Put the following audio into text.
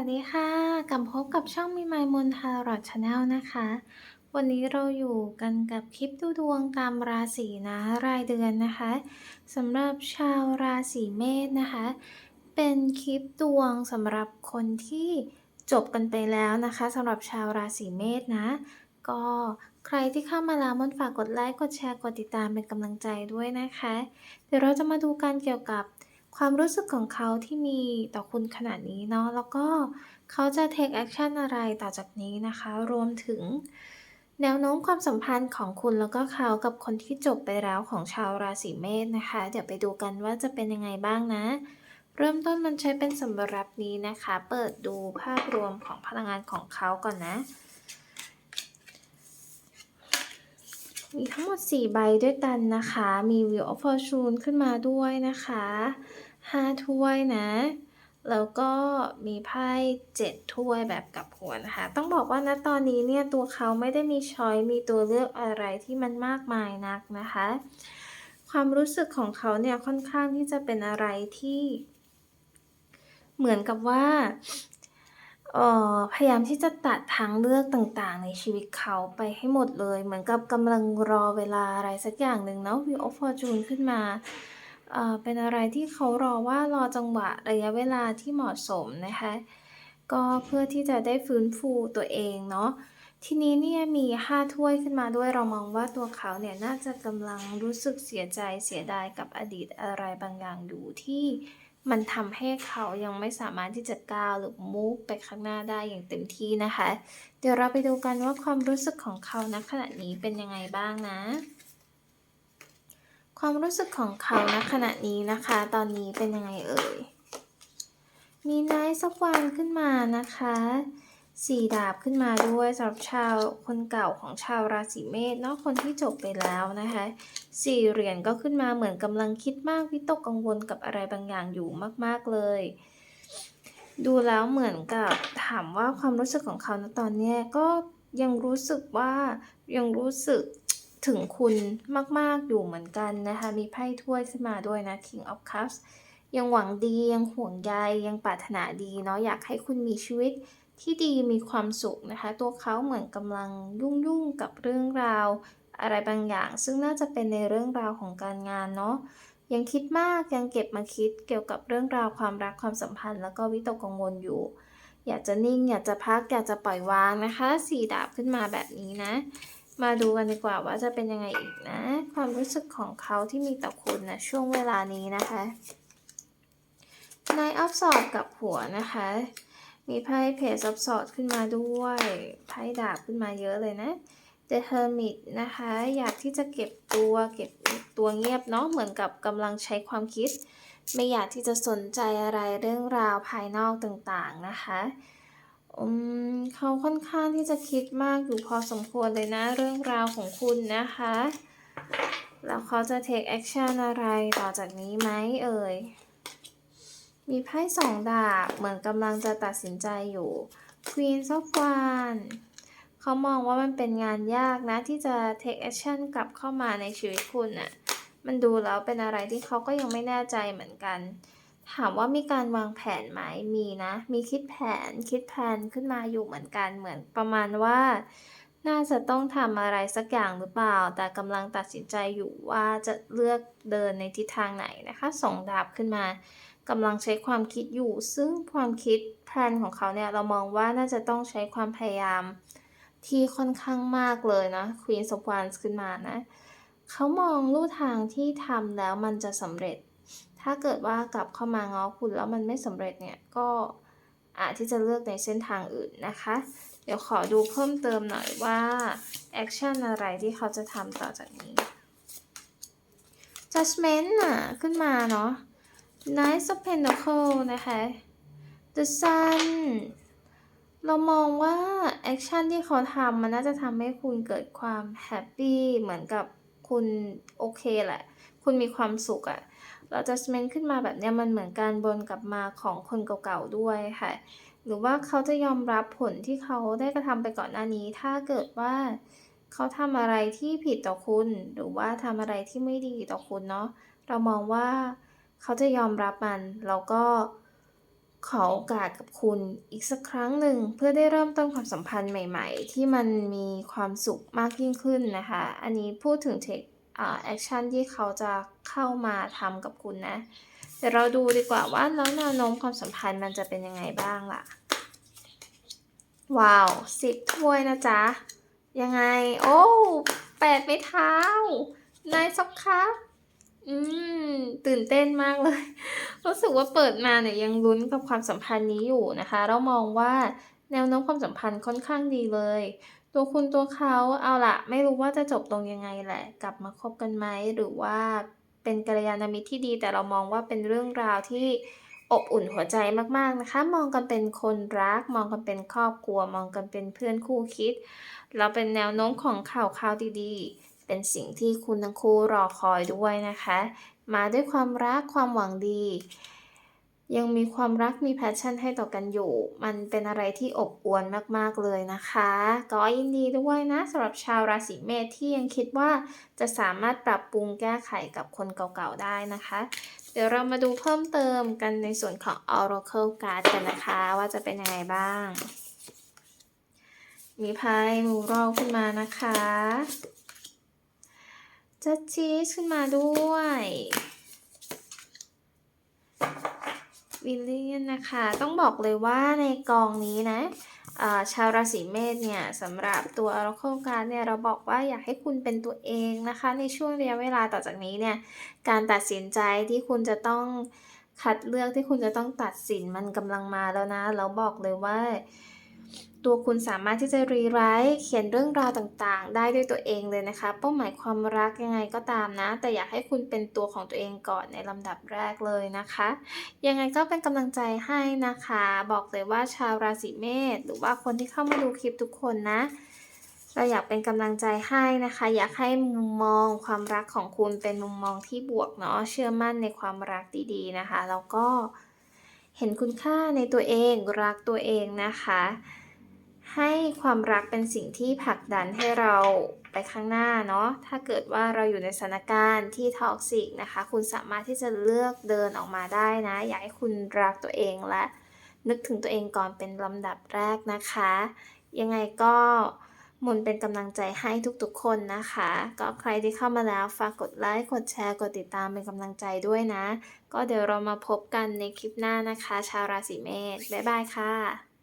วัสดีค่ะ กลับพบกับช่องมีไมายมนทารอดชาแนลนะคะ วันนี้เราอยู่กันกับคลิปดูดวงตามราศีนะรายเดือนนะคะสำหรับชาวราศีเมษนะคะ เป็นคลิปดวงสำหรับคนที่จบกันไปแล้วนะคะสำหรับชาวราศีเมษนะ ก็ใครที่เข้ามาแล้วมนฝากกดไลค์ กดแชร์ กดติดตามเป็นกำลังใจด้วยนะคะ เดี๋ยวเราจะมาดูกันเกี่ยวกับ ความรู้สึกของเขาที่มีต่อคุณขนาดนี้เนาะแล้วก็เขาจะ take action อะไรต่อจากนี้นะคะ รวมถึง แนวโน้มความสัมพันธ์ของคุณแล้วก็เขากับคนที่จบไปแล้วของชาวราศีเมษนะคะ เดี๋ยวไปดูกันว่าจะเป็นยังไงบ้างนะ เริ่มต้นมันใช้เป็นสำหรับนี้นะคะ เปิดดูภาพรวมของพลังงานของเขาก่อนนะ มีทั้งหมด 4 ใบด้วยกันนะคะ มี Wheel of Fortune ขึ้นมาด้วยนะคะ 5ถ้วยนะ แล้วก็มีไพ่7ถ้วยแบบกับหัวนะคะ ต้องบอกว่าณตอนนี้เนี่ยตัวเขาไม่ได้มีช้อยมีตัวเลือกอะไรที่มันมากมายนักนะคะ ความรู้สึกของเขาเนี่ยค่อนข้างที่จะเป็นอะไรที่ เหมือนกับว่าออพยายามที่จะตัดทางเลือกต่างๆ ในชีวิตเขาไปให้หมดเลย เหมือนกับกำลังรอเวลาอะไรสักอย่างหนึ่งเนาะ Wheel of Fortune ขึ้นมา เป็นอะไรที่เขารอว่ารอจังหวะระยะเวลาที่เหมาะสมนะคะ ก็เพื่อที่จะได้ฟื้นฟูตัวเองเนาะทีนี้เนี่ยมี 5 ถ้วยขึ้นมาด้วยเรามองว่าตัวเขาเนี่ยน่าจะกำลังรู้สึกเสียใจเสียดายกับอดีตอะไรบางอย่างอยู่ที่มันทำให้เขายังไม่สามารถที่จะก้าวหรือ move ไปข้างหน้าได้อย่างเต็มที่นะคะ เดี๋ยวเราไปดูกันว่าความรู้สึกของเขาณขณะนี้เป็นยังไงบ้างนะ ความรู้สึกของเขาณขณะนี้นะคะ ตอนนี้เป็นยังไงเอ่ย มีไนท์สักวันขึ้นมานะคะสี่ดาบขึ้นมาด้วยสำหรับชาวคนเก่าของชาวราศีเมษนาะคนที่จบไปแล้วนะคะสี่เหรียญก็ขึ้นมาเหมือนกำลังคิดมากวิตกกังวลกับอะไรบางอย่างอยู่มากๆเลย ดูแล้วเหมือนกับถามว่าความรู้สึกของเขาณตอนนี้ก็ยังรู้สึกว่ายังรู้สึก ถึงคุณมาก ๆ อยู่เหมือนกันนะคะ มีไพ่ถ้วยขึ้นมาด้วยนะ King of Cups ยังหวังดียังห่วงใยยังปรารถนาดีเนาะอยากให้คุณมีชีวิตที่ดีมีความสุขนะคะ ตัวเขาเหมือนกำลังยุ่งๆกับเรื่องราว อะไรบางอย่าง ซึ่งน่าจะเป็นในเรื่องราวของการงานเนาะยังคิดมากยังเก็บมาคิดเกี่ยวกับเรื่องราวความรักความสัมพันธ์ แล้วก็วิตกกังวลอยู่ อยากจะนิ่งอยากจะพักอยากจะปล่อยวางนะคะสี่ดาบขึ้นมาแบบนี้นะ มาดูกันดีกว่าว่าจะเป็นยังไงอีกนะ ความรู้สึกของเขาที่มีต่อคุณนะช่วงเวลานี้นะคะนายอัพสอบกับหัวนะคะ มีไพ่เพจซับสอดขึ้นมาด้วยไพ่ดาบขึ้นมาเยอะเลยนะ The Hermit นะคะ อยากที่จะเก็บตัวเก็บตัวเงียบเนาะเหมือนกับกำลังใช้ความคิด ไม่อยากที่จะสนใจอะไรเรื่องราวภายนอกต่างๆนะคะ เขาค่อนข้างที่จะคิดมากอยู่พอสมควรเลยนะเรื่องราวของคุณนะคะ แล้วเขาจะ take action อะไรต่อจากนี้ไหมเอ่ย มีไพ่สองดาบเหมือนกำลังจะตัดสินใจอยู่ Queen of Wands เขามองว่ามันเป็นงานยากนะที่จะ take action กลับเข้ามาในชีวิตคุณน่ะ มันดูแล้วเป็นอะไรที่เขาก็ยังไม่แน่ใจเหมือนกัน ถามว่ามีการวางแผนไหมมีนะ มีคิดแผนคิดแผนขึ้นมาอยู่เหมือนกันเหมือนประมาณว่า น่าจะต้องทำอะไรสักอย่างหรือเปล่า แต่กำลังตัดสินใจอยู่ว่าจะเลือกเดินในทิศทางไหนนะคะส่งดาบขึ้นมากำลังใช้ความคิดอยู่ ซึ่งความคิดแพลนของเขาเนี่ยเรามองว่าน่าจะต้องใช้ความพยายามที่ค่อนข้างมากเลยนะ Queen of Wands ขึ้นมานะ เขามองลู่ทางที่ทำแล้วมันจะสำเร็จ ถ้าเกิดว่ากลับเข้ามาง้อคุณแล้วมันไม่สำเร็จเนี่ยก็อาจที่จะเลือกในเส้นทางอื่นนะคะ เดี๋ยวขอดูเพิ่มเติมหน่อยว่าแอคชั่นอะไรที่เขาจะทำต่อจากนี้ judgment น่ะ ขึ้นมาเนาะ Knight of Pentacle นะคะ The Sun เรามองว่าแอคชั่นที่เขาทำมันน่าจะทำให้คุณเกิดความแฮปปี้เหมือนกับคุณโอเคแหละ คุณมีความสุขอะ เราจะ judgment ขึ้นมาแบบนี้มันเหมือนการบนกลับมาของคนเก่าๆด้วยค่ะ หรือว่าเขาจะยอมรับผลที่เขาได้กระทำไปก่อนหน้านี้ ถ้าเกิดว่าเขาทำอะไรที่ผิดต่อคุณ หรือว่าทำอะไรที่ไม่ดีต่อคุณเนาะเรามองว่าเขาจะยอมรับมันแล้วก็ขอโอกาสกับคุณอีกสักครั้งหนึ่งเพื่อได้เริ่มต้นความสัมพันธ์ใหม่ ๆ ที่มันมีความสุขมากยิ่งขึ้นนะคะ อันนี้พูดถึงเทค แอคชั่นที่เขาจะเข้ามาทำกับคุณนะ เดี๋ยวเราดูดีกว่าว่าแล้วแนวโน้มความสัมพันธ์มันจะเป็นยังไงบ้างล่ะ ว้าวสิบถ้วยนะจ๊ะ ยังไง โอ้แปดไม้เท้านายซับครับอืม ตื่นเต้นมากเลย รู้สึกว่าเปิดมาเนี่ยยังลุ้นกับความสัมพันธ์นี้อยู่นะคะ เรามองว่าแนวโน้มความสัมพันธ์ค่อนข้างดีเลย ตัวคุณตัวเขาเอาละไม่รู้ว่าจะจบตรงยังไงแหละ กลับมาคบกันไหมหรือว่าเป็นกัลยาณมิตรที่ดี แต่เรามองว่าเป็นเรื่องราวที่อบอุ่นหัวใจมากๆนะคะ มองกันเป็นคนรัก มองกันเป็นครอบครัว มองกันเป็นเพื่อนคู่คิด เราเป็นแนวโน้มของข่าวข่าวดีๆ เป็นสิ่งที่คุณทั้งคู่รอคอยด้วยนะคะ มาด้วยความรักความหวังดี ยังมีความรักมีแพชชั่นให้ต่อกันอยู่ มันเป็นอะไรที่อบอวลมากๆเลยนะคะ ก็ยินดีด้วยนะสำหรับชาวราศีเมษที่ยังคิดว่าจะสามารถปรับปรุงแก้ไขกับคนเก่าๆได้นะคะ เดี๋ยวเรามาดูเพิ่มเติมกันในส่วนของ Oracle Card กันนะคะ ว่าจะเป็นยังไงบ้าง มีไพ่มูรอลขึ้นมานะคะจัดชีสขึ้นมาด้วย วิลเลียนนะคะ ต้องบอกเลยว่าในกองนี้นะชาวราศีเมษเนี่ยสำหรับตัว Oracle Card เนี่ยเราบอกว่าอยากให้คุณเป็นตัวเองนะคะ ในช่วงระยะเวลาต่อจากนี้เนี่ยการตัดสินใจที่คุณจะต้องคัดเลือกที่คุณจะต้องตัดสินมันกำลังมาแล้วนะ เราบอกเลยว่า ตัวคุณสามารถที่จะรีไรต์เขียนเรื่องราวต่างๆ ได้ด้วยตัวเองเลยนะคะ เป้าหมายความรักยังไงก็ตามนะ แต่อยากให้คุณเป็นตัวของตัวเองก่อนในลำดับแรกเลยนะคะ ยังไงก็เป็นกำลังใจให้นะคะ บอกเลยว่าชาวราศีเมษหรือว่าคนที่เข้ามาดูคลิปทุกคนนะเราอยากเป็นกำลังใจให้นะคะ อยากให้มุมมองความรักของคุณเป็นมุมมองที่บวกเนาะเชื่อมั่นในความรักดีๆนะคะ แล้วก็เห็นคุณค่าในตัวเองรักตัวเองนะคะ ความรักเป็นสิ่งที่ผลักดันให้เราไปข้างหน้าเนาะ ถ้าเกิดว่าเราอยู่ในสถานการณ์ที่ท็อกซิกนะคะ คุณสามารถที่จะเลือกเดินออกมาได้นะ อยากให้คุณรักตัวเองและนึกถึงตัวเองก่อนเป็นลำดับแรกนะคะ ยังไงก็มนเป็นกำลังใจให้ทุกๆคนนะคะ ก็ใครที่เข้ามาแล้วฝากกดไลค์ กดแชร์ กดติดตามเป็นกำลังใจด้วยนะ ก็เดี๋ยวเรามาพบกันในคลิปหน้านะคะ ชาวราศีเมษ บ๊ายบายค่ะ